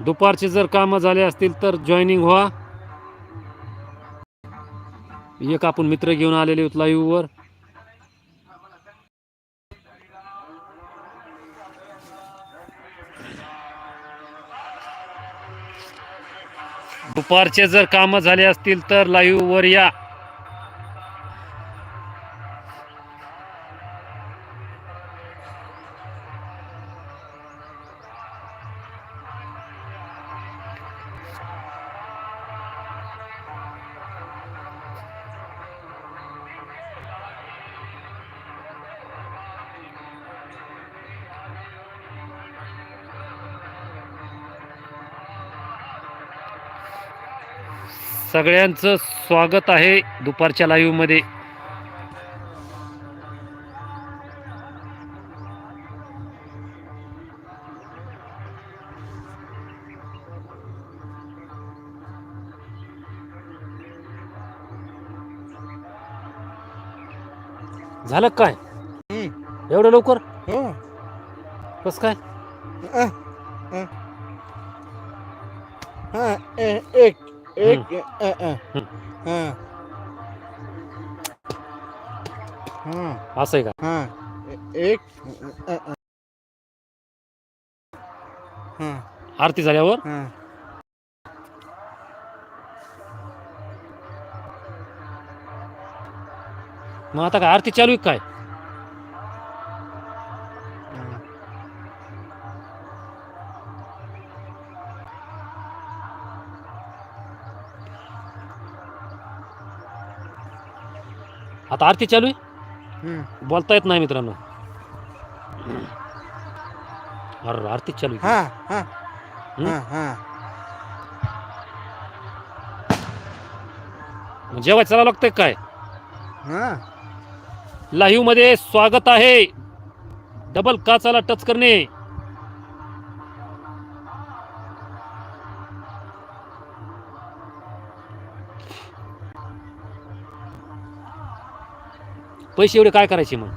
दुपारचे जर कामं झाले असतील तर जॉईनिंग व्हा. एक आपण मित्र घेऊन आलेले आहोत लाईव्हवर दुपारचे जर कामं झाले असतील तर लाईव्हवर या. सगळ्यांचं स्वागत आहे दुपारच्या लाईव्हमध्ये. झालं काय? हम्म. एवढं लवकर? हो. कस काय. हा एक. एक अ, अ. हा. हा. असं आहे का? हा. एक अ, अ. हा. आरती झाल्यावर? हा. मग आता काय आरती चालू आहे काय? आता आरती चालू आहे. बोलता येत नाही मित्रांनो. अरे आरती चालू आहे. हा हा. हम्म? हा हा. चला लागतंय काय? हा. लाईव्हमध्ये स्वागत आहे. डबल काचाला टच करणे? पैसे एवढे काय करायचे मग?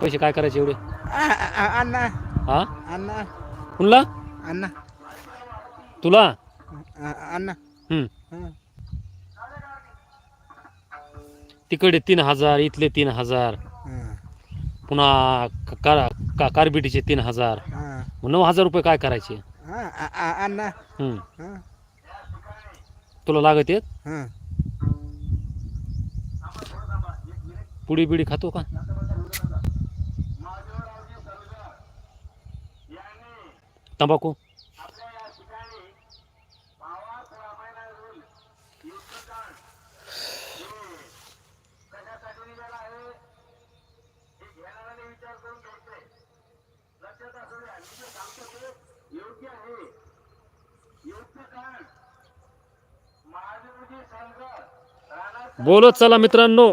पैसे काय करायचे एवढे? अण्णा. हा? अण्णा. कुणला? अण्णा. तुला? अण्णा. हम्म. तिकडे तीन हजार इथले तीन हजार. पुन्हा क- कार का- कार्बिटीचे तीन हजार. मग नऊ हजार रुपये काय करायचे? अण्णा. हम्म. तुला लागत आहेत? पुडी बिडी खातो का? तंबाखू. बोलत चला मित्रांनो.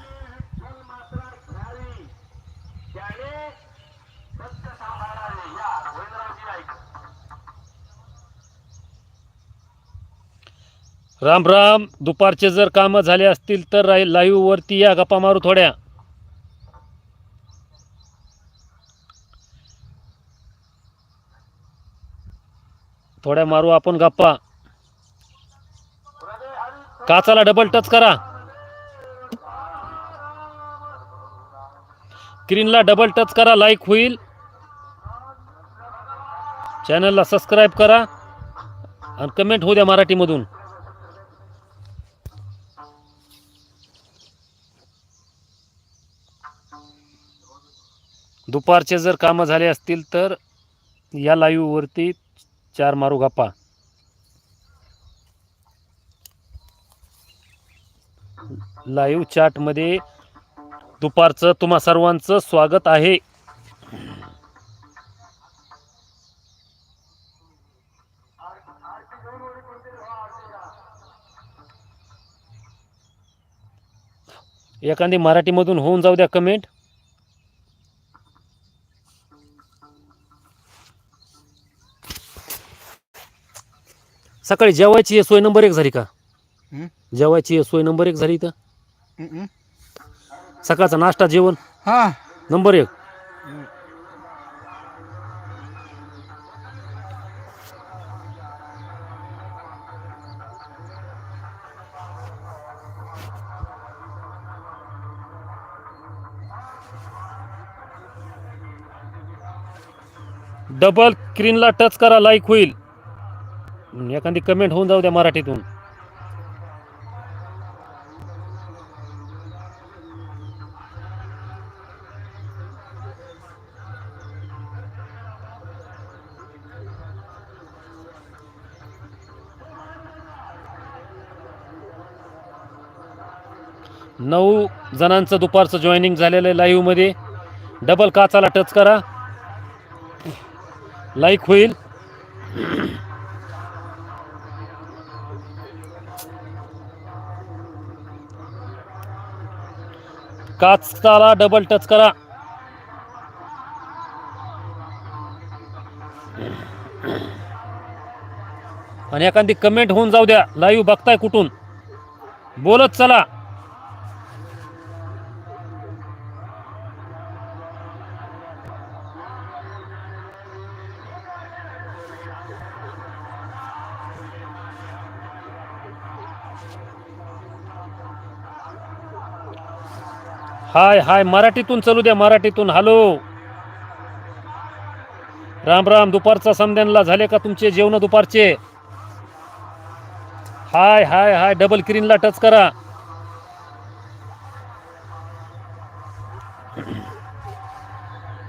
राम राम. दुपारचे जर कामं झाले असतील तर लाईव्ह वरती या गप्पा मारू थोड्या. थोड्या मारू आपण गप्पा. काचाला डबल टच करा. स्क्रीनला डबल टच करा लाईक होईल. चॅनलला सबस्क्राईब करा. आणि कमेंट होऊ द्या मराठीमधून. दुपारचे जर कामं झाले असतील तर या लाईववरती चार मारू गप्पा. लाईव्ह चॅटमध्ये दुपारचं तुम्हा सर्वांचं स्वागत आहे. एखादी मराठीमधून होऊन जाऊ द्या कमेंट सकाळी जेवायची सोय नंबर एक झाली का? हं? जेवायची सोय नंबर एक झाली इथं? हं, हं. सकाळचा नाश्ता जेवण? हा. नंबर एक. डबल स्क्रीनला टच करा लाईक होईल. एखादी कमेंट होऊन जाऊ द्या मराठीतून. नऊ जणांचं दुपारचं जॉईनिंग झालेलं आहे लाईव्हमध्ये डबल काचाला टच करा. लाईक होईल. काचाला डबल टच करा. आणि एखादी कमेंट होऊन जाऊ द्या. लाईव्ह बघताय कुठून? बोलत चला. हाय हाय मराठीतून चालू द्या मराठीतून. हॅलो राम राम दुपारचा समध्यांना झाले का तुमचे जेवण दुपारचे? हाय हाय हाय डबल क्रीनला टच करा.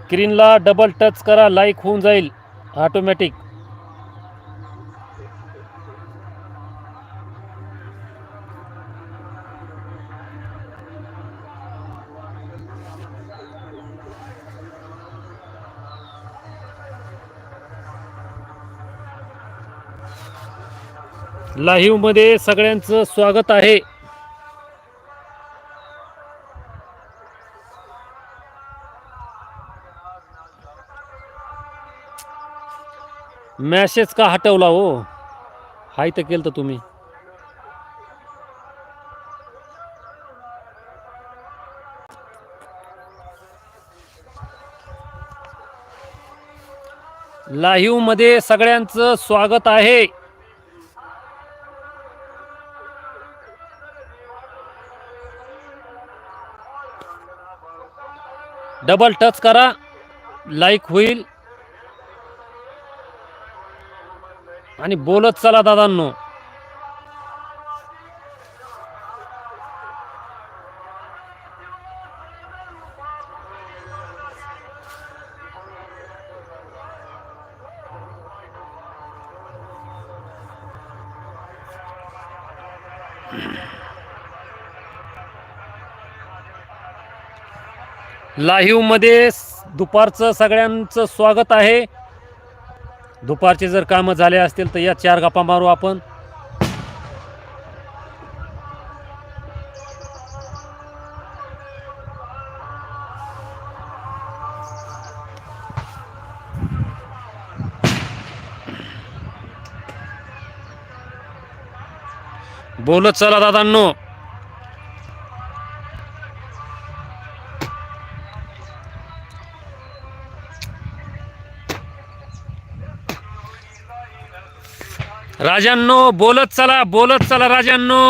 स्क्रीनला डबल टच करा लाईक होऊन जाईल. ऑटोमॅटिक लाईव्हमध्ये सगळ्यांचं स्वागत आहे. मॅसेज का हटवला हो? हाय तर केलं तर तुम्ही. लाईव्हमध्ये सगळ्यांचं स्वागत आहे. डबल टच करा. लाईक होईल. आणि बोलत चला दादांनो. लाईव्ह लाईव्हमध्ये दुपारचं सगळ्यांचं स्वागत आहे. दुपारचे जर कामं झाले असतील तर या चार गप्पा मारू आपण. बोलत चला दादांनो. राजांनो बोलत चला बोलत चला राजांनो.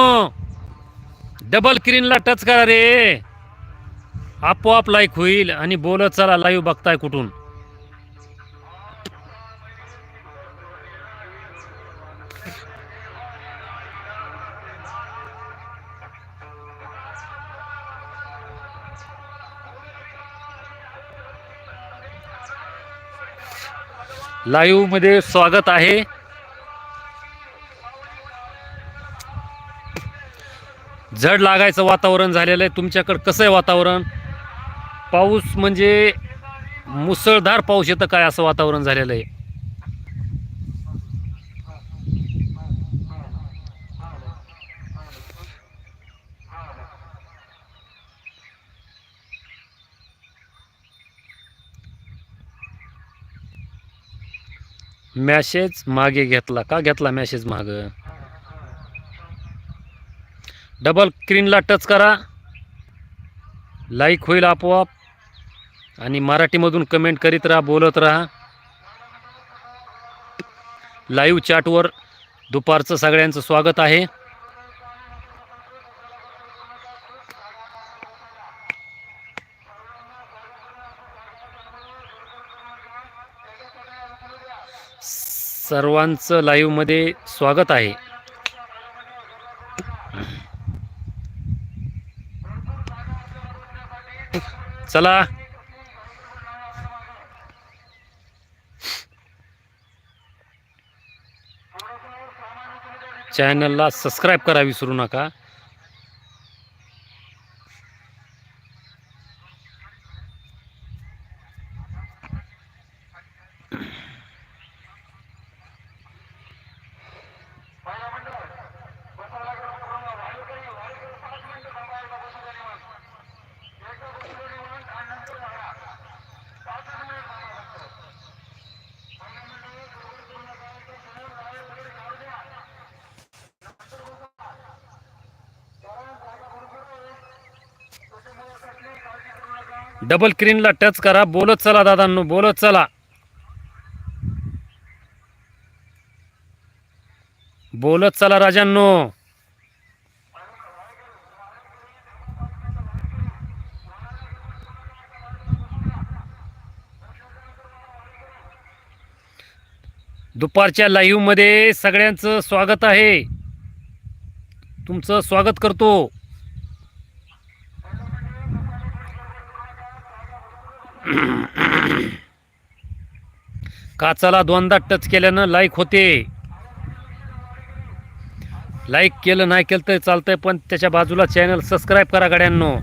डबल स्क्रीनला टच करा रे. आपोआप लाईक होईल आणि बोलत चला लाईव्ह बघताय कुठून. लाईव्हमध्ये स्वागत आहे. जड लागायचं वातावरण झालेलं आहे. तुमच्याकडं कसं आहे वातावरण? पाऊस म्हणजे मुसळधार पाऊस येतं काय असं वातावरण झालेलं आहे? मॅसेज मागे घेतला. का घेतला मॅसेज मागं? डबल स्क्रीनला टच करा. लाईक होईल आपोआप. आणि मराठीमधून कमेंट करीत राहा बोलत राहा. लाईव्ह चॅटवर दुपारचं सगळ्यांचं स्वागत आहे. सर्वांचं लाईव्हमध्ये स्वागत आहे. चला. चॅनलला सबस्क्राईब करा विसरू नका. डबल स्क्रीनला टच करा. बोलत चला दादांनो बोलत चला. बोलत चला राजांनो. दुपारच्या लाईव्हमध्ये सगळ्यांचं स्वागत आहे. तुमचं स्वागत करतो. काचाला दोनदा टच केल्यानं लाईक होते. लाईक केलं नाही केलं तर चालतंय पण त्याच्या बाजूला चॅनल सबस्क्राईब करा गाड्यांनो.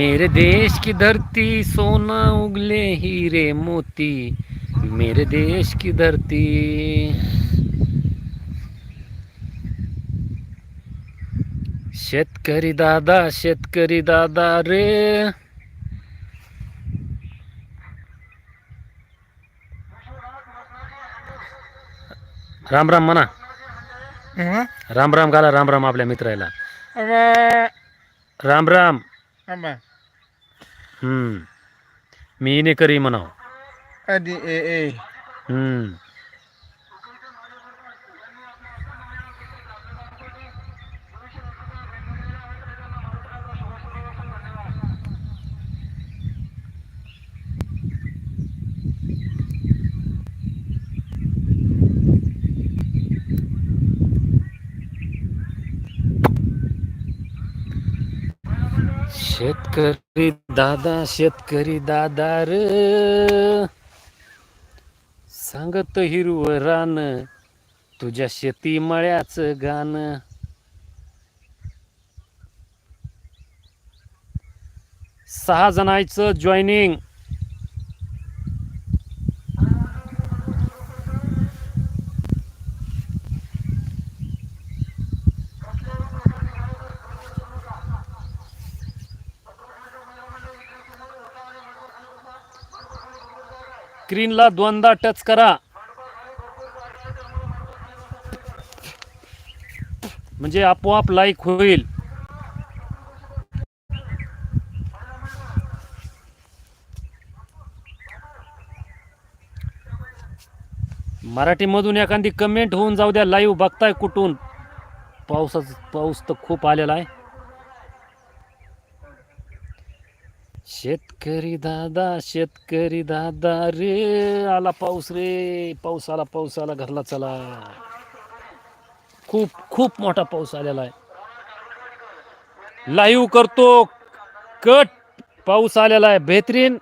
मेरे देश की धरती सोना उगले हीरे मोती। मेरे देश की धरती। शेतकरी दादा शेतकरी दादा रे। राम राम म्हणा? राम राम घाला राम राम आपल्या मित्राला। Ram Ram. Hmm. Mini kari mana? Adi eh eh. Hmm. शेतकरी दादा शेतकरी दादा र. सांगत हिरव रान तुझ्या शेती मळ्याचं गाणं सहा जणांचं जॉईनिंग स्क्रीनला दोनदा टच करा. म्हणजे आपोआप लाईक होईल. मराठीमधून एखादी कमेंट होऊन जाऊ द्या. लाईव्ह बघताय कुठून? पावसाच पाऊस तर खूप आलेला आहे. शेतकरी दादा शेतकरी दादा रे. आला पाऊस रे. पाऊस आला पाऊस आला घरला चला. खूप खूप मोठा पाऊस आलेला आहे. लाईव्ह करतो. कट. पाऊस आलेला आहे. बेहतरीन.